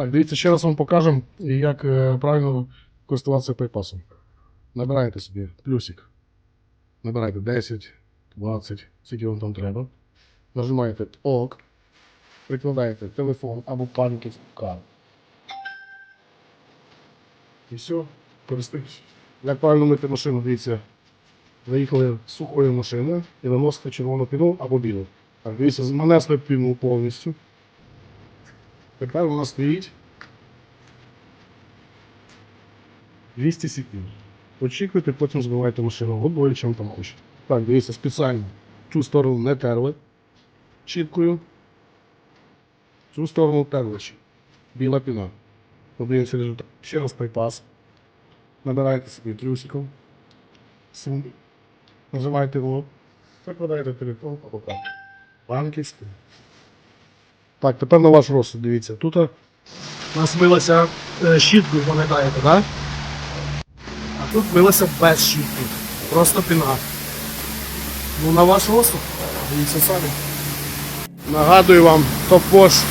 Так, дивіться, ще раз вам покажемо, як е, правильно користуватися пайпасом. Набираєте собі плюсик. Набираєте 10, 20, скільки вам там треба. Нажимаєте ОК, прикладаєте телефон або банківську карту. І все, користуйтесь. Як правильно мити машину, дивіться. Заїхали сухою машиною і наносите червону піну або білу. Так, дивіться, нанесли піну повністю. Тепер вона стоїть 200 секунд. Очікуйте, потім збивайте машину водою, чим там хочете. Так, дивіться, спеціально цю сторону не терли чіткою. Цю сторону терли. Біла піна. Подивимося результат. Ще раз пайпас. Набираєте собі трюсиком. Сум. Нажимаєте його. Прикладаєте телефон або. Банківський. Так, тепер на ваш розсуд, дивіться. Тут у нас милася е, щіткою, пам'ятаєте, так? А тут милася без щітки. Просто піна. Ну на ваш розсуд, дивіться самі. Нагадую вам, топ-вош